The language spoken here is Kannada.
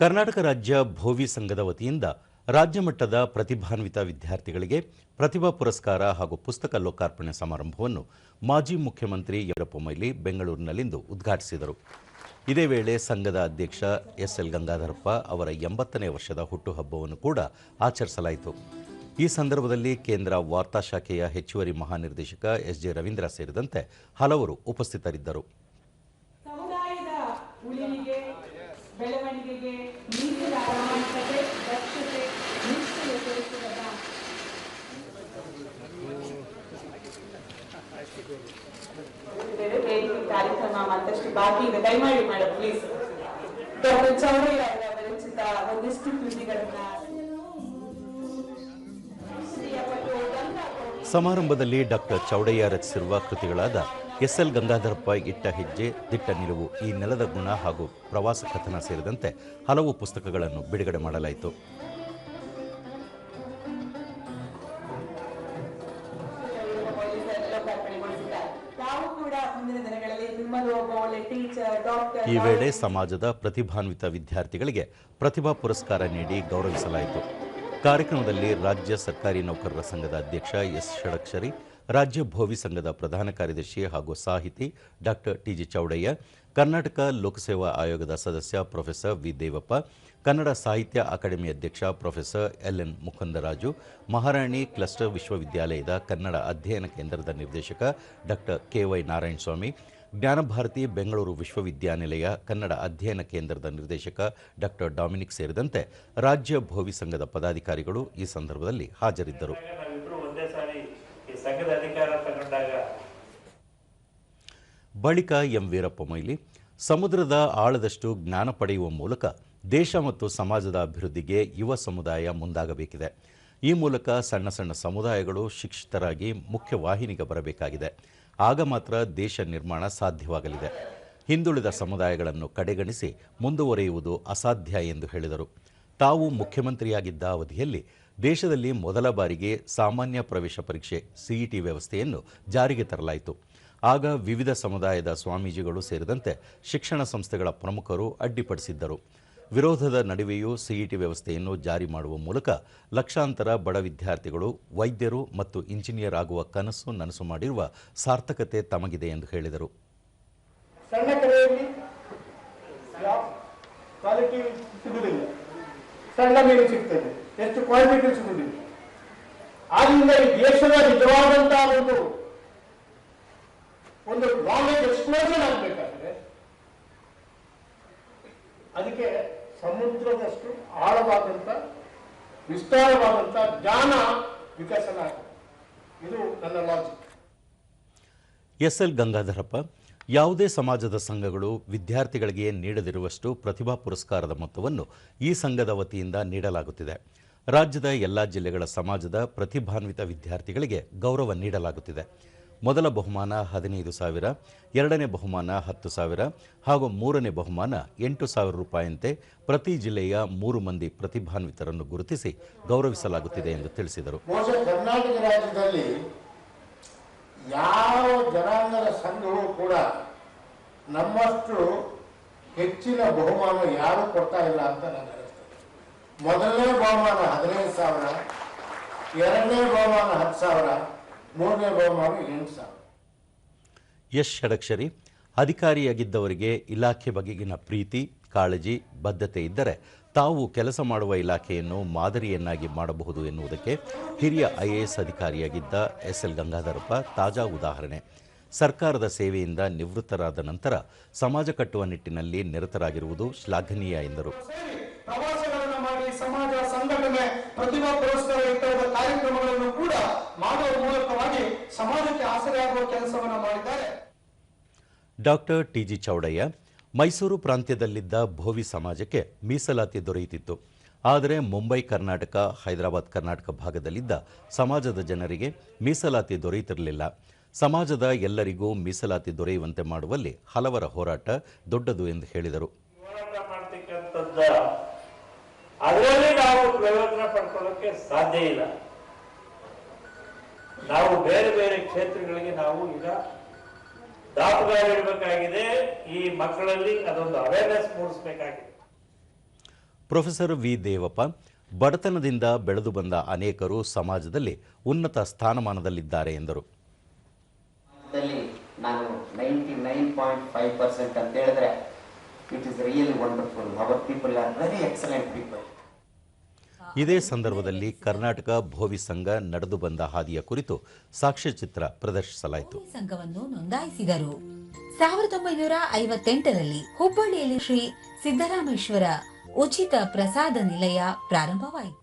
ಕರ್ನಾಟಕ ರಾಜ್ಯ ಭೋವಿ ಸಂಘದ ವತಿಯಿಂದ ರಾಜ್ಯ ಮಟ್ಟದ ಪ್ರತಿಭಾನ್ವಿತ ವಿದ್ಯಾರ್ಥಿಗಳಿಗೆ ಪ್ರತಿಭಾ ಪುರಸ್ಕಾರ ಹಾಗೂ ಪುಸ್ತಕ ಲೋಕಾರ್ಪಣೆ ಸಮಾರಂಭವನ್ನು ಮಾಜಿ ಮುಖ್ಯಮಂತ್ರಿ ಯಡಿಯೂರಪ್ಪ ಮೊಯ್ಲಿ ಬೆಂಗಳೂರಿನಲ್ಲಿಂದು ಉದ್ಘಾಟಿಸಿದರು. ಇದೇ ವೇಳೆ ಸಂಘದ ಅಧ್ಯಕ್ಷ ಎಸ್ ಎಲ್ ಗಂಗಾಧರಪ್ಪ ಅವರ ಎಂಬತ್ತನೇ ವರ್ಷದ ಹುಟ್ಟುಹಬ್ಬವನ್ನು ಕೂಡ ಆಚರಿಸಲಾಯಿತು. ಈ ಸಂದರ್ಭದಲ್ಲಿ ಕೇಂದ್ರ ವಾರ್ತಾ ಶಾಖೆಯ ಹೆಚ್ಚುವರಿ ಮಹಾನಿರ್ದೇಶಕ ಎಸ್ ಜೆ ರವೀಂದ್ರ ಸೇರಿದಂತೆ ಹಲವರು ಉಪಸ್ಥಿತರಿದ್ದರು. ಬಾಕಿ ಇದೆ. ದಯಮಾಡಿ ಮೇಡಮ್ ಪ್ಲೀಸ್ ಡಾಕ್ಟರ್ ಚೌಡಯ್ಯ ಅವರ ಒಂದಿಷ್ಟು ಕೃತಿಗಳನ್ನ ಸಮಾರಂಭದಲ್ಲಿ ಡಾಕ್ಟರ್ ಚೌಡಯ್ಯ ರಚಿಸಿರುವ ಕೃತಿಗಳಾದ ಎಸ್ ಎಲ್ ಗಂಗಾಧರಪ್ಪ ಇಟ್ಟ ಹೆಜ್ಜೆ, ದಿಟ್ಟ ನಿಲುವು, ಈ ನೆಲದ ಗುಣ ಹಾಗೂ ಪ್ರವಾಸ ಕಥನ ಸೇರಿದಂತೆ ಹಲವು ಪುಸ್ತಕಗಳನ್ನು ಬಿಡುಗಡೆ ಮಾಡಲಾಯಿತು. ಈ ವೇಳೆ ಸಮಾಜದ ಪ್ರತಿಭಾನ್ವಿತ ವಿದ್ಯಾರ್ಥಿಗಳಿಗೆ ಪ್ರತಿಭಾ ಪುರಸ್ಕಾರ ನೀಡಿ ಗೌರವಿಸಲಾಯಿತು. ಕಾರ್ಯಕ್ರಮದಲ್ಲಿ ರಾಜ್ಯ ಸರ್ಕಾರಿ ನೌಕರರ ಸಂಘದ ಅಧ್ಯಕ್ಷ ಎಸ್. ಷಡಕ್ಷರಿ ರಾಜ್ಯ ಭೋವಿ ಸಂಘದ ಪ್ರಧಾನ ಕಾರ್ಯದರ್ಶಿ ಹಾಗೂ ಸಾಹಿತಿ ಡಾಕ್ಟರ್ ಟಿಜಿ ಚೌಡಯ್ಯ, ಕರ್ನಾಟಕ ಲೋಕಸೇವಾ ಆಯೋಗದ ಸದಸ್ಯ professor V Devappa, Kannada Sahitya academy ಅಧ್ಯಕ್ಷ professor L N Mukundaraju, Maharani cluster ವಿಶ್ವವಿದ್ಯಾಲಯದ ಕನ್ನಡ ಅಧ್ಯಯನ ಕೇಂದ್ರದ ನಿರ್ದೇಶಕ doctor K Y Narayanaswamy, Jnanabharathi Bengaluru ವಿಶ್ವವಿದ್ಯಾನಿಲಯ ಕನ್ನಡ ಅಧ್ಯಯನ ಕೇಂದ್ರದ ನಿರ್ದೇಶಕ ಡಾಕ್ಟರ್ ಡಾಮಿನಿಕ್ ಸೇರಿದಂತೆ ರಾಜ್ಯ ಭೋವಿ ಸಂಘದ ಪದಾಧಿಕಾರಿಗಳು ಈ ಸಂದರ್ಭದಲ್ಲಿ ಹಾಜರಿದ್ದರು. ಸಂಘದ ಅಧಿಕಾರ ತಗೊಂಡಾಗ? ಬಳಿಕ ಎಂ ವೀರಪ್ಪ ಮೊಯ್ಲಿ, ಸಮುದ್ರದ ಆಳದಷ್ಟು ಜ್ಞಾನ ಪಡೆಯುವ ಮೂಲಕ ದೇಶ ಮತ್ತು ಸಮಾಜದ ಅಭಿವೃದ್ಧಿಗೆ ಯುವ ಸಮುದಾಯ ಮುಂದಾಗಬೇಕಿದೆ. ಈ ಮೂಲಕ ಸಣ್ಣ ಸಣ್ಣ ಸಮುದಾಯಗಳು ಶಿಕ್ಷಿತರಾಗಿ ಮುಖ್ಯವಾಹಿನಿಗೆ ಬರಬೇಕಾಗಿದೆ. ಆಗ ಮಾತ್ರ ದೇಶ ನಿರ್ಮಾಣ ಸಾಧ್ಯವಾಗಲಿದೆ. ಹಿಂದುಳಿದ ಸಮುದಾಯಗಳನ್ನು ಕಡೆಗಣಿಸಿ ಮುಂದುವರಿಯುವುದು ಅಸಾಧ್ಯ ಎಂದು ಹೇಳಿದರು. ತಾವು ಮುಖ್ಯಮಂತ್ರಿಯಾಗಿದ್ದ ಅವಧಿಯಲ್ಲಿ ದೇಶದಲ್ಲಿ ಮೊದಲ ಬಾರಿಗೆ ಸಾಮಾನ್ಯ ಪ್ರವೇಶ ಪರೀಕ್ಷೆ ಸಿಇಟಿ ವ್ಯವಸ್ಥೆಯನ್ನು ಜಾರಿಗೆ ತರಲಾಯಿತು. ಆಗ ವಿವಿಧ ಸಮುದಾಯದ ಸ್ವಾಮೀಜಿಗಳು ಸೇರಿದಂತೆ ಶಿಕ್ಷಣ ಸಂಸ್ಥೆಗಳ ಪ್ರಮುಖರು ಅಡ್ಡಿಪಡಿಸಿದ್ದರು. ವಿರೋಧದ ನಡುವೆಯೂ ಸಿಇಟಿ ವ್ಯವಸ್ಥೆಯನ್ನು ಜಾರಿ ಮಾಡುವ ಮೂಲಕ ಲಕ್ಷಾಂತರ ಬಡ ವಿದ್ಯಾರ್ಥಿಗಳು, ವೈದ್ಯರು ಮತ್ತು ಇಂಜಿನಿಯರ್ ಆಗುವ ಕನಸು ನನಸು ಮಾಡಿರುವ ಸಾರ್ಥಕತೆ ತಮಗಿದೆ ಎಂದು ಹೇಳಿದರು. ಸಣ್ಣ ಸಣ್ಣ ಮೀನು ಸಿಗ್ತದೆ ಎಷ್ಟು ಕ್ವಾಂಟಿಟಿ ಸಿಗುವುದಿಲ್ಲ ಆದ್ರಿಂದ ಈ ದೇಶದ ನಿಜವಾದಂತಹ ಒಂದು ಒಂದು ನಾಲೆಜ್ ಎಕ್ಸ್ಪ್ಲೋಷನ್ ಆಗಬೇಕಾದ್ರೆ ಅದಕ್ಕೆ ಸಮುದ್ರದಷ್ಟು ಆಳವಾದಂತ ವಿಸ್ತಾರವಾದಂತ ಜ್ಞಾನ ವಿಕಸನ ಆಗಿದೆ ಇದು ನನ್ನ ಲಾಜಿಕ್ ಎಸ್ ಎಲ್ ಗಂಗಾಧರಪ್ಪ ಯಾವುದೇ ಸಮಾಜದ ಸಂಘಗಳು ವಿದ್ಯಾರ್ಥಿಗಳಿಗೆ ನೀಡದಿರುವಷ್ಟು ಪ್ರತಿಭಾ ಪುರಸ್ಕಾರದ ಮೊತ್ತವನ್ನು ಈ ಸಂಘದ ವತಿಯಿಂದ ನೀಡಲಾಗುತ್ತಿದೆ. ರಾಜ್ಯದ ಎಲ್ಲ ಜಿಲ್ಲೆಗಳ ಸಮಾಜದ ಪ್ರತಿಭಾನ್ವಿತ ವಿದ್ಯಾರ್ಥಿಗಳಿಗೆ ಗೌರವ ನೀಡಲಾಗುತ್ತಿದೆ. ಮೊದಲ ಬಹುಮಾನ ಹದಿನೈದು ಸಾವಿರ, ಎರಡನೇ ಬಹುಮಾನ ಹತ್ತು ಸಾವಿರ ಹಾಗೂ ಮೂರನೇ ಬಹುಮಾನ ಎಂಟು ಸಾವಿರ ರೂಪಾಯಿಯಂತೆ ಪ್ರತಿ ಜಿಲ್ಲೆಯ ಮೂರು ಮಂದಿ ಪ್ರತಿಭಾನ್ವಿತರನ್ನು ಗುರುತಿಸಿ ಗೌರವಿಸಲಾಗುತ್ತಿದೆ ಎಂದು ತಿಳಿಸಿದರು. ಯಾವ ಕೂಡ ನಮ್ಮಷ್ಟು ಹೆಚ್ಚಿನ ಬಹುಮಾನ ಯಾರು ಕೊಡ್ತಾ ಇಲ್ಲ ಅಂತ ನನಗೆ ಅನಿಸ್ತದೆ ಮೊದಲನೇ ಬಹುಮಾನ ಹದಿನೈದು ಸಾವಿರ, ಎರಡನೇ ಬಹುಮಾನ ಹತ್ತು ಸಾವಿರ, ಮೂರನೇ ಬಹುಮಾನ ಎಂಟು ಸಾವಿರ. ಯಶ್ ಷಡಕ್ಷರಿ, ಅಧಿಕಾರಿಯಾಗಿದ್ದವರಿಗೆ ಇಲಾಖೆ ಬಗೆಗಿನ ಪ್ರೀತಿ, ಕಾಳಜಿ, ಬದ್ಧತೆ ಇದ್ದರೆ ತಾವು ಕೆಲಸ ಮಾಡುವ ಇಲಾಖೆಯನ್ನು ಮಾದರಿಯನ್ನಾಗಿ ಮಾಡಬಹುದು ಎನ್ನುವುದಕ್ಕೆ ಹಿರಿಯ ಐಎಎಸ್ ಅಧಿಕಾರಿಯಾಗಿದ್ದ ಎಸ್ ಎಲ್ ಗಂಗಾಧರಪ್ಪ ತಾಜಾ ಉದಾಹರಣೆ. ಸರ್ಕಾರದ ಸೇವೆಯಿಂದ ನಿವೃತ್ತರಾದ ನಂತರ ಸಮಾಜ ಕಟ್ಟುವ ನಿಟ್ಟಿನಲ್ಲಿ ನಿರತರಾಗಿರುವುದು ಶ್ಲಾಘನೀಯ ಎಂದರು. ಸಮಾಜ ಸಂಘಟನೆ ಪ್ರತಿಭಾ ಪುರಸ್ಕಾರ ಇತ್ಯಾದ ಕಾರ್ಯಕ್ರಮಗಳನ್ನು ಕೂಡ ಮಾಡುವ ಮೂಲಕವಾಗಿ ಸಮಾಜಕ್ಕೆ ಆಸರೆಯಾಗುವ ಕೆಲಸವನ್ನು ಮಾಡಿದ್ದಾರೆ. Doctor T G Chowdaiah Mysuru ಪ್ರಾಂತ್ಯದಲ್ಲಿದ್ದ Bhovi ಸಮಾಜಕ್ಕೆ ಮೀಸಲಾತಿ ದೊರೆಯುತ್ತಿತ್ತು. ಆದರೆ ಮುಂಬೈ ಕರ್ನಾಟಕ ಹೈದರಾಬಾದ್ ಕರ್ನಾಟಕ ಭಾಗದಲ್ಲಿದ್ದ ಸಮಾಜದ ಜನರಿಗೆ ಮೀಸಲಾತಿ ದೊರೆಯುತ್ತಿರಲಿಲ್ಲ. ಸಮಾಜದ ಎಲ್ಲರಿಗೂ ಮೀಸಲಾತಿ ದೊರೆಯುವಂತೆ ಮಾಡುವಲ್ಲಿ ಹಲವರ ಹೋರಾಟ ದೊಡ್ಡದು ಎಂದು ಹೇಳಿದರು. ಅದರಲ್ಲಿ ನಾವು ಪ್ರಯೋಜನ ಪಡ್ಕೊಳ್ಳೋಕೆ ಸಾಧ್ಯ ಇಲ್ಲ. ನಾವು ಬೇರೆ ಬೇರೆ ಕ್ಷೇತ್ರಗಳಿಗೆ ನಾವು ಈಗ ದಾಪುಗಾಲಿಡಬೇಕಾಗಿದೆ. ಈ ಮಕ್ಕಳಲ್ಲಿ ಅದೊಂದು ಅವೇರ್ನೆಸ್ ಮೂಡಿಸಬೇಕಾಗಿದೆ. ಪ್ರೊಫೆಸರ್ ವಿ ದೇವಪ್ಪ ಬಡತನದಿಂದ ಬೆಳೆದು ಬಂದ ಅನೇಕರು ಸಮಾಜದಲ್ಲಿ ಉನ್ನತ ಸ್ಥಾನಮಾನದಲ್ಲಿದ್ದಾರೆ ಎಂದರು. ಪಾಯಿಂಟ್ ಫೈವ್ ಪರ್ಸೆಂಟ್ ಅಂತ ಹೇಳಿದ್ರೆ it is really wonderful our people are very excellent people ಇದೇ ಸಂದರ್ಭದಲ್ಲಿ ಕರ್ನಾಟಕ ಭೋವಿ ಸಂಘ ನಡೆದು ಬಂದ ಹಾದಿಯ ಕುರಿತು ಸಾಕ್ಷ್ಯಚಿತ್ರ ಪ್ರದರ್ಶಿಸಲಾಯಿತು. ಸಂಘವನ್ನು ನೋಂದಾಯಿಸಿದರು. ಸಾವಿರದ ಒಂಬೈನೂರ ಐವತ್ತೆಂಟರಲ್ಲಿ ಹುಬ್ಬಳ್ಳಿಯಲ್ಲಿ ಶ್ರೀ ಸಿದ್ದರಾಮೇಶ್ವರ ಉಚಿತ ಪ್ರಸಾದ ನಿಲಯ ಪ್ರಾರಂಭವಾಯಿತು.